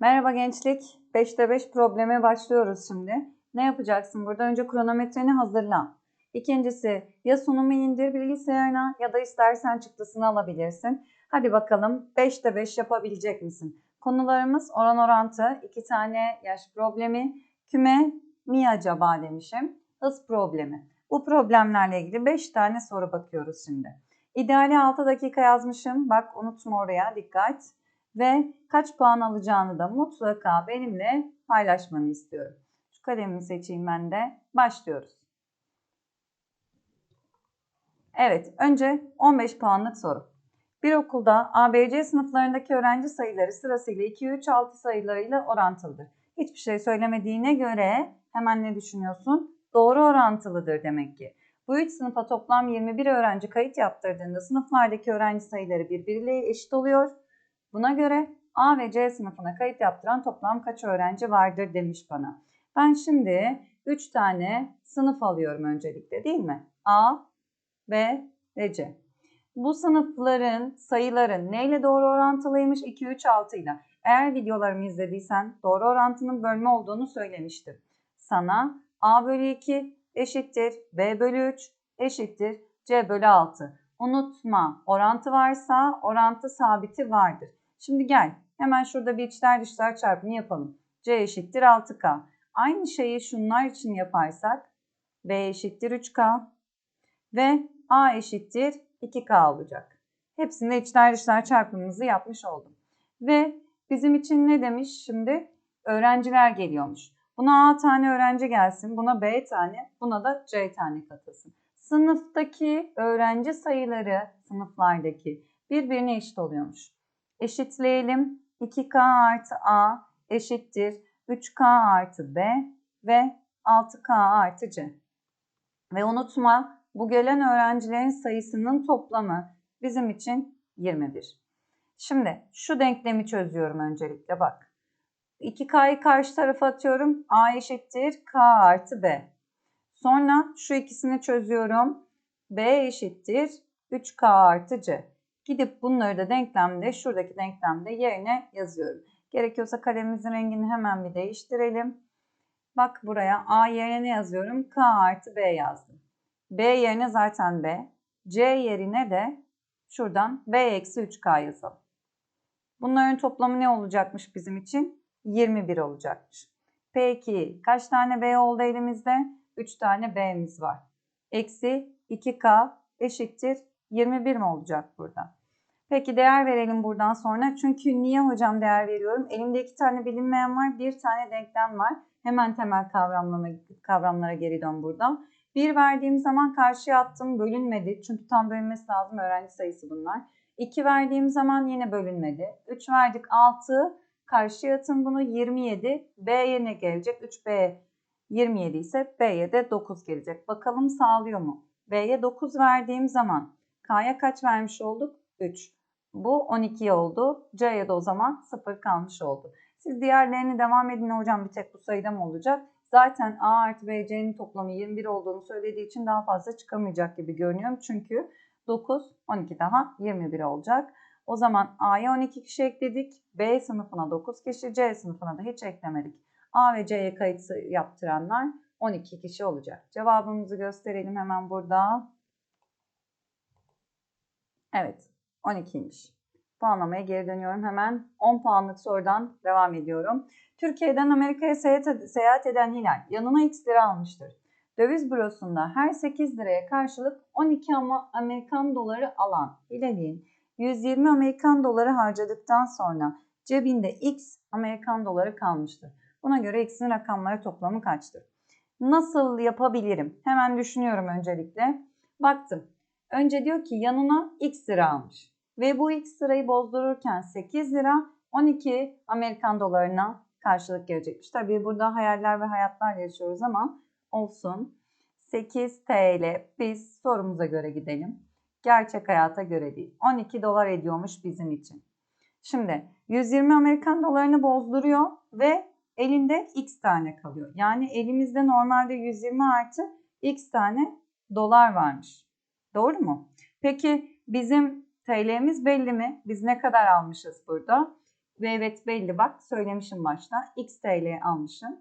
Merhaba gençlik. 5'te 5 probleme başlıyoruz şimdi. Ne yapacaksın burada? Önce kronometreni hazırla. İkincisi ya sunumu indir bilgisayarına ya da istersen çıktısını alabilirsin. Hadi bakalım 5'te 5 yapabilecek misin? Konularımız oran orantı, iki tane yaş problemi, küme mi acaba demişim, hız problemi. Bu problemlerle ilgili 5 tane soru bakıyoruz şimdi. İdeali 6 dakika yazmışım. Bak unutma oraya dikkat ve kaç puan alacağını da mutlaka benimle paylaşmanı istiyorum. Şu kalemimi seçeyim ben de. Başlıyoruz. Evet, önce 15 puanlık soru. Bir okulda ABC sınıflarındaki öğrenci sayıları sırasıyla 2, 3, 6 sayılarıyla orantılıdır. Hiçbir şey söylemediğine göre hemen ne düşünüyorsun? Doğru orantılıdır demek ki. Bu üç sınıfa toplam 21 öğrenci kayıt yaptırdığında sınıflardaki öğrenci sayıları birbiriyle eşit oluyor. Buna göre A ve C sınıfına kayıt yaptıran toplam kaç öğrenci vardır demiş bana. Ben şimdi 3 tane sınıf alıyorum öncelikle değil mi? A, B ve C. Bu sınıfların sayıların neyle doğru orantılıymış? 2, 3, 6 ile. Eğer videolarımı izlediysen doğru orantının bölme olduğunu söylemiştim. Sana A bölü 2 eşittir B bölü 3 eşittir C bölü 6. Unutma orantı varsa orantı sabiti vardır. Şimdi gel hemen şurada bir içler dışlar çarpımı yapalım. C eşittir 6K. Aynı şeyi şunlar için yaparsak B eşittir 3K ve A eşittir 2K olacak. Hepsinde içler dışlar çarpımımızı yapmış oldum. Ve bizim için ne demiş şimdi? Öğrenciler geliyormuş. Buna A tane öğrenci gelsin, buna B tane, buna da C tane katılsın. Sınıftaki öğrenci sayıları sınıflardaki birbirine eşit oluyormuş. Eşitleyelim. 2K artı A eşittir 3K artı B ve 6K artı C. Ve unutma bu gelen öğrencilerin sayısının toplamı bizim için 21. Şimdi şu denklemi çözüyorum öncelikle bak. 2K'yı karşı tarafa atıyorum. A eşittir K artı B. Sonra şu ikisini çözüyorum. B eşittir 3K artı C. Gidip bunları da denklemde, şuradaki denklemde yerine yazıyorum. Gerekiyorsa kalemimizin rengini hemen bir değiştirelim. Bak buraya A yerine ne yazıyorum? K artı B yazdım. B yerine zaten B. C yerine de şuradan B eksi 3K yazalım. Bunların toplamı ne olacakmış bizim için? 21 olacakmış. Peki kaç tane B oldu elimizde? 3 tane B'miz var. Eksi 2K eşittir 21 mi olacak burada? Peki değer verelim buradan sonra. Çünkü niye hocam değer veriyorum? Elimde iki tane bilinmeyen var, bir tane denklem var. Hemen temel kavramlara, kavramlara geri dön buradan. Bir verdiğim zaman karşıya attım bölünmedi. Çünkü tam bölünmesi lazım öğrenci sayısı bunlar. 2 verdiğim zaman yine bölünmedi. 3 verdik 6. Karşıya atın bunu 27. B'ye ne gelecek? 3B 27 ise B'ye de 9 gelecek. Bakalım sağlıyor mu? B'ye 9 verdiğim zaman K'ya kaç vermiş olduk? 3. Bu 12 oldu. C'ye de o zaman 0 kalmış oldu. Siz diğerlerini devam edin hocam bir tek bu sayıda mı olacak? Zaten A artı B, C'nin toplamı 21 olduğunu söylediği için daha fazla çıkamayacak gibi görünüyorum. Çünkü 9, 12 daha 21 olacak. O zaman A'ya 12 kişi ekledik. B sınıfına 9 kişi, C sınıfına da hiç eklemedik. A ve C'ye kayıt yaptıranlar 12 kişi olacak. Cevabımızı gösterelim hemen burada. Evet 12'ymiş. Puanlamaya geri dönüyorum hemen. 10 puanlık sorudan devam ediyorum. Türkiye'den Amerika'ya seyahat eden Hilal yanına X lira almıştır. Döviz bürosunda her 8 liraya karşılık 12 Amerikan doları alan Hilal'in 120 Amerikan doları harcadıktan sonra cebinde X Amerikan doları kalmıştır. Buna göre X'in rakamları toplamı kaçtır? Nasıl yapabilirim? Hemen düşünüyorum öncelikle. Baktım. Önce diyor ki yanına X lira almış. Ve bu X lirayı bozdururken 8 lira 12 Amerikan dolarına karşılık gelecekmiş. Tabii burada hayaller ve hayatlar yaşıyoruz ama olsun. 8 TL biz sorumuza göre gidelim. Gerçek hayata göre değil. 12 dolar ediyormuş bizim için. Şimdi 120 Amerikan dolarını bozduruyor ve elinde x tane kalıyor. Yani elimizde normalde 120 artı x tane dolar varmış. Doğru mu? Peki bizim TL'miz belli mi? Biz ne kadar almışız burada? Ve evet belli bak söylemişim başta. X TL almışım.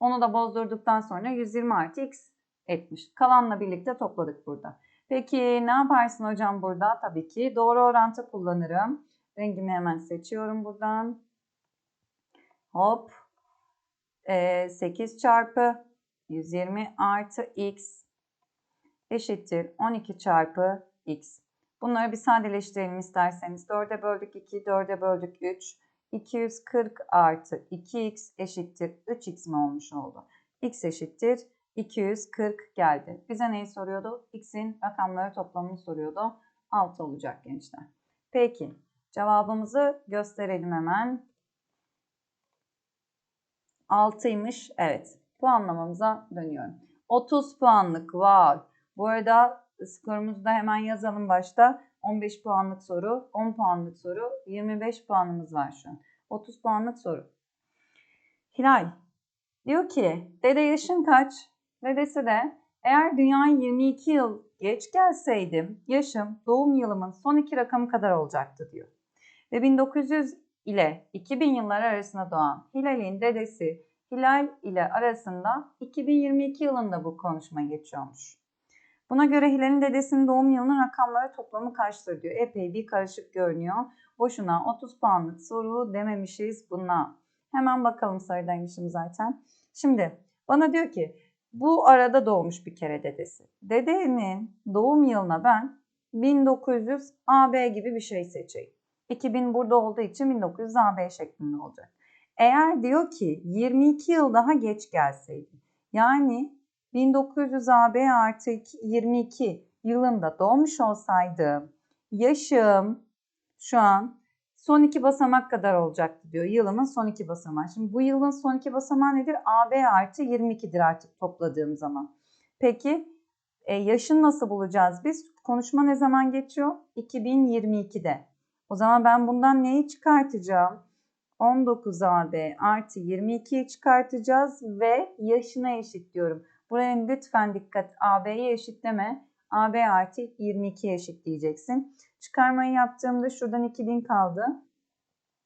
Onu da bozdurduktan sonra 120 artı X etmiş. Kalanla birlikte topladık burada. Peki ne yaparsın hocam burada? Tabii ki doğru orantı kullanırım. Rengimi hemen seçiyorum buradan. Hop. Ee, 8 çarpı 120 artı x eşittir 12 çarpı x. Bunları bir sadeleştirelim isterseniz. 4'e böldük 2, 4'e böldük 3. 240 artı 2x eşittir 3x mi olmuş oldu? x eşittir 240 geldi. Bize neyi soruyordu? x'in rakamları toplamını soruyordu. 6 olacak gençler. Peki cevabımızı gösterelim hemen. 6'ymış. Evet. Puanlamamıza dönüyorum. 30 puanlık var. Bu arada skorumuzu da hemen yazalım başta. 15 puanlık soru, 10 puanlık soru, 25 puanımız var şu an. 30 puanlık soru. Hilal diyor ki dede yaşın kaç? Dedesi de eğer dünyaya 22 yıl geç gelseydim yaşım doğum yılımın son iki rakamı kadar olacaktı diyor. Ve 1900 ile 2000 yıllar arasında doğan Hilal'in dedesi Hilal ile arasında 2022 yılında bu konuşma geçiyormuş. Buna göre Hilal'in dedesinin doğum yılının rakamları toplamı kaçtır diyor. Epey bir karışık görünüyor. Boşuna 30 puanlık soru dememişiz buna. Hemen bakalım sayıdaymışım zaten. Şimdi bana diyor ki bu arada doğmuş bir kere dedesi. Dedenin doğum yılına ben 1900 AB gibi bir şey seçeyim. 2000 burada olduğu için 1900 AB şeklinde olacak. Eğer diyor ki 22 yıl daha geç gelseydi yani 1900 AB artı 22 yılında doğmuş olsaydı yaşım şu an son iki basamak kadar olacaktı diyor. Yılımın son iki basamağı. Şimdi bu yılın son iki basamağı nedir? AB artı 22'dir artık topladığım zaman. Peki e, yaşını nasıl bulacağız biz? Konuşma ne zaman geçiyor? 2022'de. O zaman ben bundan neyi çıkartacağım? 19 AB artı 22'yi çıkartacağız ve yaşına eşitliyorum. Buraya lütfen dikkat. AB'yi eşitleme. AB artı 22 eşitleyeceksin. Çıkarmayı yaptığımda şuradan 2000 kaldı.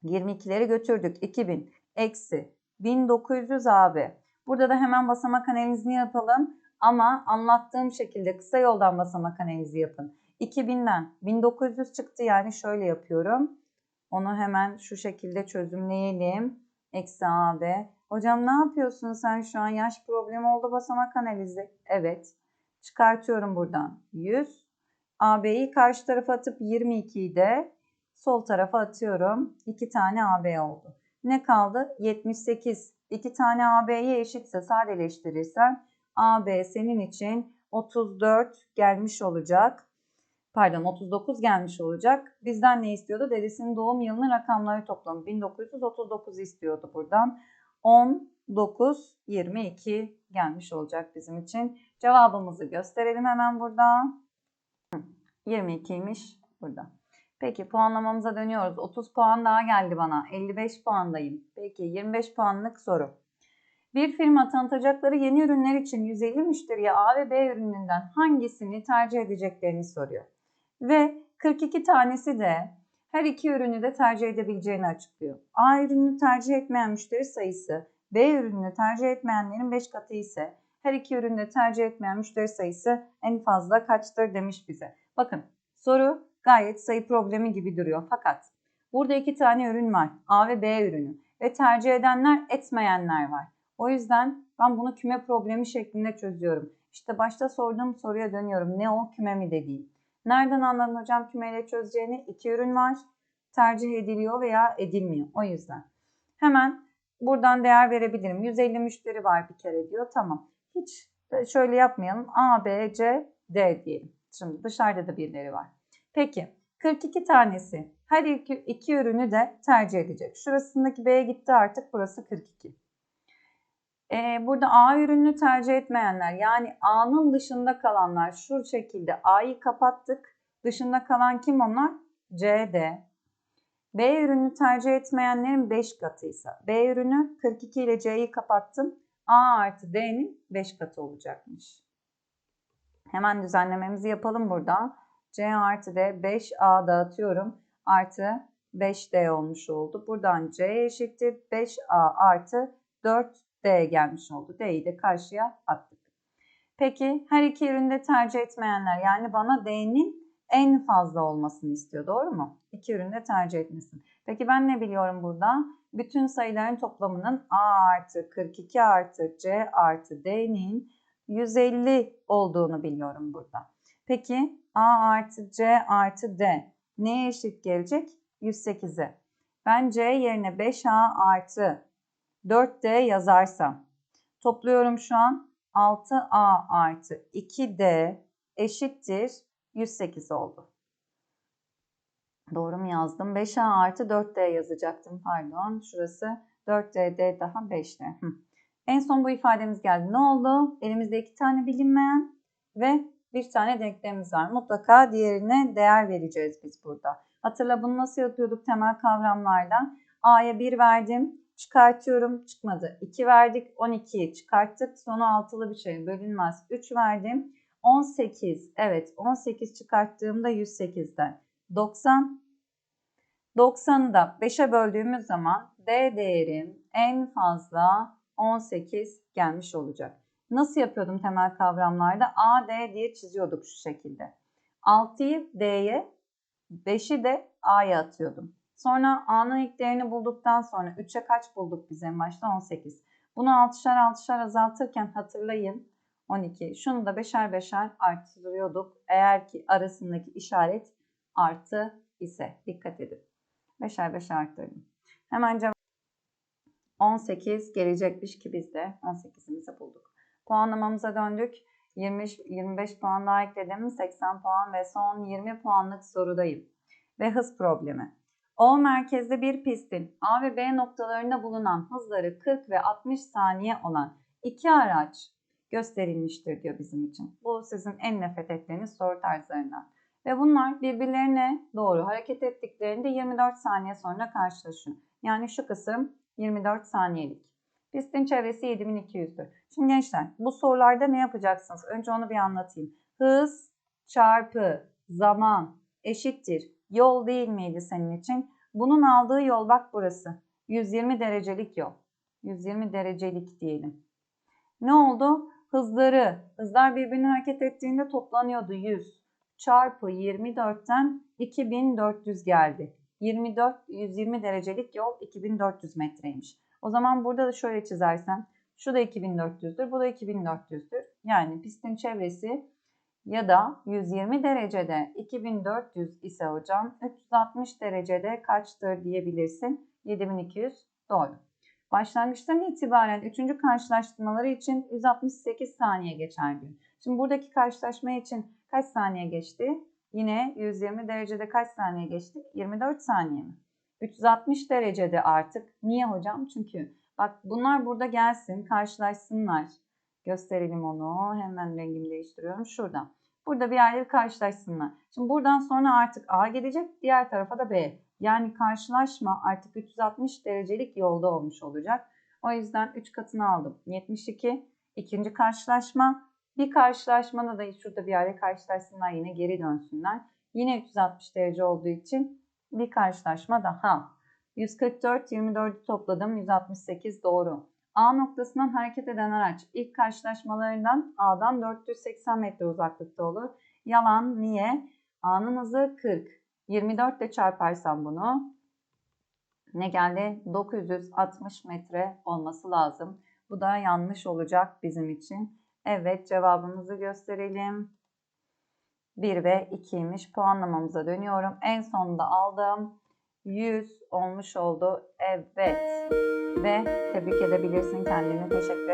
22'leri götürdük. 2000 eksi 1900 AB. Burada da hemen basamak analizini yapalım. Ama anlattığım şekilde kısa yoldan basamak analizi yapın. 2000'den 1900 çıktı yani şöyle yapıyorum. Onu hemen şu şekilde çözümleyelim. Eksi AB. Hocam ne yapıyorsun sen şu an? Yaş problemi oldu basamak analizi. Evet. Çıkartıyorum buradan. 100. AB'yi karşı tarafa atıp 22'yi de sol tarafa atıyorum. 2 tane AB oldu. Ne kaldı? 78. 2 tane AB'ye eşitse sadeleştirirsen AB senin için 34 gelmiş olacak pardon 39 gelmiş olacak. Bizden ne istiyordu? Dedesinin doğum yılının rakamları toplamı 1939 istiyordu buradan. 19 22 gelmiş olacak bizim için. Cevabımızı gösterelim hemen burada. 22'ymiş burada. Peki puanlamamıza dönüyoruz. 30 puan daha geldi bana. 55 puandayım. Peki 25 puanlık soru. Bir firma tanıtacakları yeni ürünler için 150 müşteriye A ve B ürününden hangisini tercih edeceklerini soruyor ve 42 tanesi de her iki ürünü de tercih edebileceğini açıklıyor. A ürünü tercih etmeyen müşteri sayısı B ürünü tercih etmeyenlerin 5 katı ise her iki ürünü tercih etmeyen müşteri sayısı en fazla kaçtır demiş bize. Bakın soru gayet sayı problemi gibi duruyor fakat burada iki tane ürün var. A ve B ürünü ve tercih edenler etmeyenler var. O yüzden ben bunu küme problemi şeklinde çözüyorum. İşte başta sorduğum soruya dönüyorum. Ne o küme mi dediğim. Nereden anladın hocam kümeyle çözeceğini? İki ürün var. Tercih ediliyor veya edilmiyor. O yüzden. Hemen buradan değer verebilirim. 150 müşteri var bir kere diyor. Tamam. Hiç şöyle yapmayalım. A, B, C, D diyelim. Şimdi dışarıda da birileri var. Peki 42 tanesi her iki, iki ürünü de tercih edecek. Şurasındaki B'ye gitti artık burası 42. Ee, burada A ürününü tercih etmeyenler yani A'nın dışında kalanlar şu şekilde A'yı kapattık. Dışında kalan kim onlar? C. B ürünü tercih etmeyenlerin 5 katıysa B ürünü 42 ile C'yi kapattım. A artı D'nin 5 katı olacakmış. Hemen düzenlememizi yapalım burada. C artı D 5A dağıtıyorum. Artı 5D olmuş oldu. Buradan C eşittir 5A artı 4D gelmiş oldu. D'yi de karşıya attık. Peki her iki üründe tercih etmeyenler yani bana D'nin en fazla olmasını istiyor. Doğru mu? İki üründe tercih etmesin. Peki ben ne biliyorum burada? Bütün sayıların toplamının A artı 42 artı C artı D'nin 150 olduğunu biliyorum burada. Peki A artı C artı D neye eşit gelecek? 108'e. Ben C yerine 5A artı 4D yazarsam topluyorum şu an 6A artı 2D eşittir 108 oldu. Doğru mu yazdım? 5A artı 4D yazacaktım pardon. Şurası 4D daha 5D. Hı. En son bu ifademiz geldi. Ne oldu? Elimizde iki tane bilinmeyen ve bir tane denklemimiz var. Mutlaka diğerine değer vereceğiz biz burada. Hatırla bunu nasıl yapıyorduk temel kavramlardan? A'ya 1 verdim, çıkartıyorum, çıkmadı. 2 verdik, 12'yi çıkarttık. Sonu altılı bir şey bölünmez. 3 verdim, 18. Evet 18 çıkarttığımda 108'den. 90. 90'ı da 5'e böldüğümüz zaman D değerim en fazla 18 gelmiş olacak. Nasıl yapıyordum temel kavramlarda? A, D diye çiziyorduk şu şekilde. 6'yı D'ye, 5'i de A'ya atıyordum. Sonra A'nın ilk değerini bulduktan sonra 3'e kaç bulduk biz en başta? 18. Bunu 6'şar 6'şar azaltırken hatırlayın 12. Şunu da 5'er 5'er arttırıyorduk. Eğer ki arasındaki işaret artı ise dikkat edin. 5'er 5'er arttırdım. Hemen cevap 18 gelecekmiş ki biz de 18'imizi bulduk. Puanlamamıza döndük. 20, 25 puan daha ekledim. 80 puan ve son 20 puanlık sorudayım. Ve hız problemi. O merkezde bir pistin A ve B noktalarında bulunan hızları 40 ve 60 saniye olan iki araç gösterilmiştir diyor bizim için. Bu sizin en nefret ettiğiniz soru tarzlarından. Ve bunlar birbirlerine doğru hareket ettiklerinde 24 saniye sonra karşılaşıyor. Yani şu kısım 24 saniyelik. Pistin çevresi 7200'dür. Şimdi gençler bu sorularda ne yapacaksınız? Önce onu bir anlatayım. Hız çarpı zaman eşittir. Yol değil miydi senin için? Bunun aldığı yol bak burası. 120 derecelik yol. 120 derecelik diyelim. Ne oldu? Hızları, hızlar birbirine hareket ettiğinde toplanıyordu 100 çarpı 24'ten 2400 geldi. 24 120 derecelik yol 2400 metreymiş. O zaman burada da şöyle çizersem şu da 2400'dür, bu da 2400'dür. Yani pistin çevresi ya da 120 derecede 2400 ise hocam 360 derecede kaçtır diyebilirsin. 7200 doğru. Başlangıçtan itibaren 3. karşılaştırmaları için 168 saniye geçer diyor. Şimdi buradaki karşılaşma için kaç saniye geçti? Yine 120 derecede kaç saniye geçtik? 24 saniye mi? 360 derecede artık. Niye hocam? Çünkü bak bunlar burada gelsin, karşılaşsınlar. Gösterelim onu. Hemen rengimi değiştiriyorum. Şuradan. Burada bir yerde karşılaşsınlar. Şimdi buradan sonra artık A gelecek. Diğer tarafa da B. Yani karşılaşma artık 360 derecelik yolda olmuş olacak. O yüzden 3 katını aldım. 72. İkinci karşılaşma. Bir karşılaşmada da şurada bir yerde karşılaşsınlar yine geri dönsünler. Yine 360 derece olduğu için bir karşılaşma daha. 144, 24'ü topladım. 168 doğru. A noktasından hareket eden araç ilk karşılaşmalarından A'dan 480 metre uzaklıkta olur. Yalan. Niye? A'nın hızı 40. 24 ile çarparsam bunu ne geldi? 960 metre olması lazım. Bu da yanlış olacak bizim için. Evet cevabımızı gösterelim. 1 ve 2'ymiş. Puanlamamıza dönüyorum. En sonunda aldığım 100 olmuş oldu. Evet. Ve tebrik edebilirsin kendini. Teşekkür ederim.